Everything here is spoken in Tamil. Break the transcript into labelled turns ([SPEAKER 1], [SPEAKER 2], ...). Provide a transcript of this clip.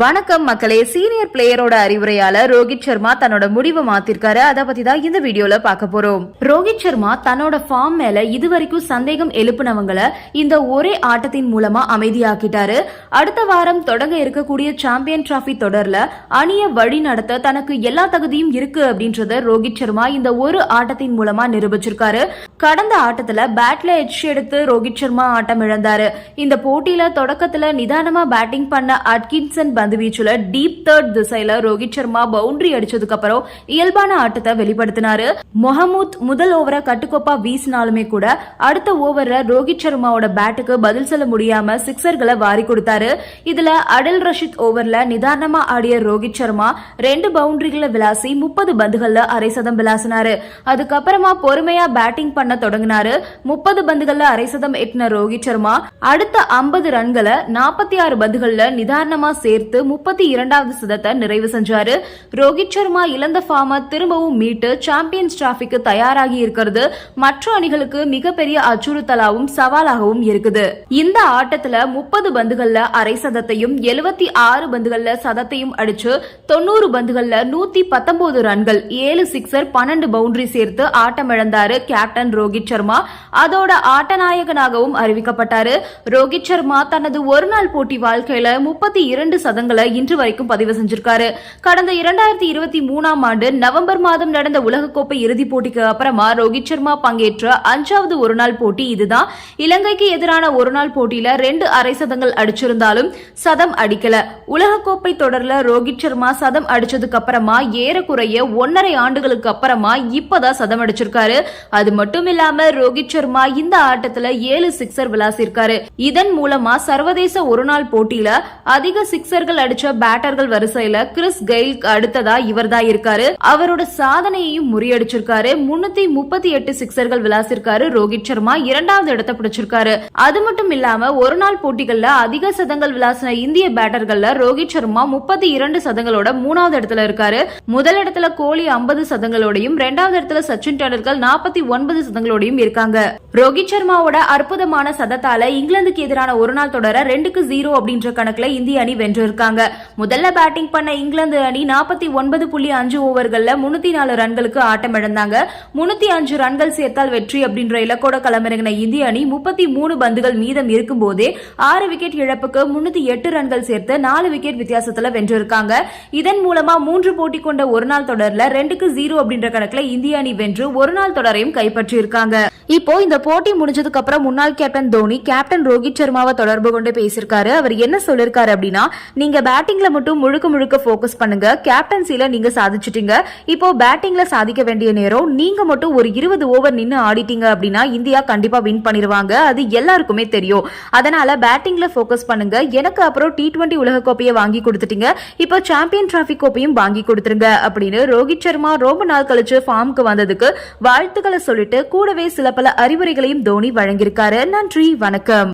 [SPEAKER 1] வணக்கம் மக்களே. சீனியர் பிளேயரோட அறிவுரையாளர் ரோஹித் சர்மா தன்னோட முடிவை மாத்திருக்காரு. அதை பத்தி தான் இந்த வீடியோல பார்க்க போறோம். ரோஹித் சர்மா தன்னோட ஃபார்ம் மேல இதுவரைக்கும் சந்தேகம் எழுப்பினவங்கள இந்த ஒரே ஆட்டத்தின் மூலமா அமைதியாக்கிட்டாரு. அடுத்த வாரம் தொடங்க இருக்கக்கூடிய சாம்பியன் டிராபி தொடர்ல அணிய வழி நடத்த தனக்கு எல்லா தகுதியும் இருக்கு அப்படின்றத ரோஹித் சர்மா இந்த ஒரு ஆட்டத்தின் மூலமா நிரூபிச்சிருக்காரு. கடந்த ஆட்டத்துல பேட்ல எட்ஜ் எடுத்து ரோஹித் சர்மா ஆட்டம் இழந்தாரு. இந்த போட்டியில தொடக்கத்துல நிதானமா பேட்டிங் பண்ண அட்கின்சன் பந்து வீச்சுல டீப் தேர்ட் திசையில ரோஹித் சர்மா பவுண்டரி அடிச்சதுக்கு அப்புறம் இயல்பான ஆட்டத்தை வெளிப்படுத்தினாரு. மொஹமூத் முதல் ஓவரை கட்டுக்கோப்பா வீசினாலுமே கூட அடுத்த ஓவர்ல ரோஹித் சர்மாவோட பேட்டுக்கு பதில் சொல்ல முடியாம சிக்ஸர்களை வாரி கொடுத்தாரு. இதுல அடல் ரஷித் ஓவர்ல நிதானமா ஆடிய ரோஹித் சர்மா ரெண்டு பவுண்டரிகளை விளாசி முப்பது பந்துகள்ல அரை சதம் விளாசினாரு. அதுக்கப்புறமா பொறுமையா பேட்டிங் பண்ண தொடங்கினாரு. முப்பது பந்துகள்ல அரைசதம் எட்டின ரோஹித் சர்மா அடுத்த ஐம்பது ரன்களை நாற்பத்தி ஆறு பந்துகள்ல நிதானமா சேர்த்து முப்பத்தி இரண்டாவது சதத்தை நிறைவு செஞ்சாரு. ரோஹித் சர்மா இழந்த ஃபார்ம திரும்பவும் மீட்டு சாம்பியன்ஸ் டிராஃபிக்கு தயாராகி இருக்கிறது. மற்ற அணிகளுக்கு மிகப்பெரிய அச்சுறுத்தலாகவும் சவாலாகவும் இருக்குது. இந்த ஆட்டத்துல முப்பது பந்துகள்ல அரை சதத்தையும் எழுபத்தி ஆறு பந்துகள்ல சதத்தையும் அடிச்சு தொண்ணூறு பந்துகள்ல நூத்தி பத்தொன்பது ரன்கள் ஏழு சிக்ஸர் பன்னெண்டு பவுண்டரி சேர்த்து ஆட்டம் இழந்தாரு கேப்டன் ரோஹித் சர்மா. அதோட ஆட்டநாயகனாகவும் அறிவிக்கப்பட்டாரு. ரோஹித் சர்மா தனது ஒருநாள் போட்டி வாழ்க்கையில முப்பத்தி இரண்டு சதங்களை இன்று வரைக்கும் பதிவு செஞ்சிருக்காரு. கடந்த இரண்டாயிரத்தி இருபத்தி மூணாம் ஆண்டு நவம்பர் மாதம் நடந்த உலகக்கோப்பை இறுதிப் போட்டிக்கு அப்புறமா ரோஹித் சர்மா பங்கேற்ற அஞ்சாவது ஒருநாள் போட்டி இதுதான். இலங்கைக்கு எதிரான ஒருநாள் போட்டியில ரெண்டு அரை சதங்கள் அடிச்சிருந்தாலும் சதம் அடிக்கல. உலகக்கோப்பை தொடர்ல ரோஹித் சர்மா சதம் அடிச்சதுக்கு அப்புறமா ஏறக்குறைய ஒன்னரை ஆண்டுகளுக்கு அப்புறமா இப்பதான் சதம் அடிச்சிருக்காரு. அது மட்டும் இல்லாம ரோஹித் சர்மா இந்த ஆட்டத்துல ஏழு சிக்ஸர் விளாசிருக்காரு. இதன் மூலமா சர்வதேச ஒருநாள் போட்டியில அதிக சிக்ஸர்கள் அடிச்ச பேட்டர்கள் வரிசையில கிறிஸ் கெயில் அடுத்ததா இவர்தான் இருக்காரு. அவரோட சாதனையையும் முறியடிச்சிருக்காரு. முன்னூத்தி முப்பத்தி எட்டு சிக்ஸர்கள் விளாசிருக்காரு ரோஹித் சர்மா. இரண்டாவது இடத்தை பிடிச்சிருக்காரு. அது மட்டும் இல்லாம ஒரு நாள் போட்டிகள்ல அதிக சதங்கள் விளாசின இந்திய பேட்டர்கள்ல ரோஹித் சர்மா முப்பத்தி இரண்டு சதங்களோட மூணாவது இடத்துல இருக்காரு. முதல் இடத்துல கோலி ஐம்பது சதங்களோடையும் இரண்டாவது இடத்துல சச்சின் டெண்டுல்கர் நாற்பத்தி ஒன்பது சதங்களோடையும் இருக்காங்க. ரோஹித் சர்மாவோட அற்புதமான சதத்தால இங்கிலாந்துக்கு எதிரான ஒரு நாள் தொடர ரெண்டுக்கு ஜீரோ அப்படின்ற கணக்குல இந்திய அணி வென்றிருக்காங்க. முதல்ல பேட்டிங் பண்ண இங்கிலாந்து அணி நாற்பத்தி ஒன்பது புள்ளி அஞ்சு ஓவர்கள்ல முன்னூத்தி நாலு ரன்களுக்கு ஆட்டம் இழந்தாங்க முன்னூத்தி அஞ்சு ரன்கள் சேர்த்தால் வெற்றி அப்படின்ற இலக்கோட களமிறங்கின இந்திய அணி முப்பத்தி மூணு பந்துகள் மீதம் இருக்கும் போதே ஆறு விக்கெட் இழப்புக்கு முன்னூத்தி எட்டு ரன்கள் சேர்த்து நாலு விக்கெட் வித்தியாசத்துல வென்றிருக்காங்க. இதன் மூலமா மூன்று போட்டி கொண்ட ஒரு நாள் தொடர்ல ரெண்டுக்கு ஜீரோ அப்படின்ற கணக்குல இந்திய அணி வென்று ஒரு நாள் தொடரையும் கைப்பற்றியிருக்காங்க இப்போ இந்த போட்டி முடிஞ்சதுக்கு அப்புறம் முன்னாள் கேப்டன் தோனி கேப்டன் ரோஹித் சர்மாவை தொடர்பு கொண்டு பேசியிருக்காரு. அவர் என்ன சொல்லிருக்காரு அப்படின்னா நீங்க பேட்டிங்ல மட்டும் முழுக்க முழுக்க போக்கஸ் பண்ணுங்க. கேப்டன்சில நீங்க சாதிச்சிட்டீங்க. இப்போ பேட்டிங்ல சாதிக்க வேண்டிய நேரம் நீங்க மட்டும் ஒரு இருபது ஓவர் நின்னு ஆடிட்டீங்க அப்படின்னா இந்தியா கண்டிப்பா வின் பண்ணிருவாங்க. அது எல்லாருக்குமே தெரியும். அதனால பேட்டிங்ல போக்கஸ் பண்ணுங்க. எனக்கு அப்புறம் டி டுவெண்டி உலக கோப்பையை வாங்கி கொடுத்துட்டீங்க. இப்போ சாம்பியன் டிராஃபி கோப்பையும் வாங்கி கொடுத்துருங்க அப்படின்னு ரோஹித் சர்மா ரொம்ப நாள் கழிச்சு ஃபார்முக்கு வந்ததுக்கு வாழ்த்துக்களை சொல்லிட்டு கூடவே சில பல அறிவுரைகளையும் தோனி வழங்கியிருக்காரு. நன்றி வணக்கம்.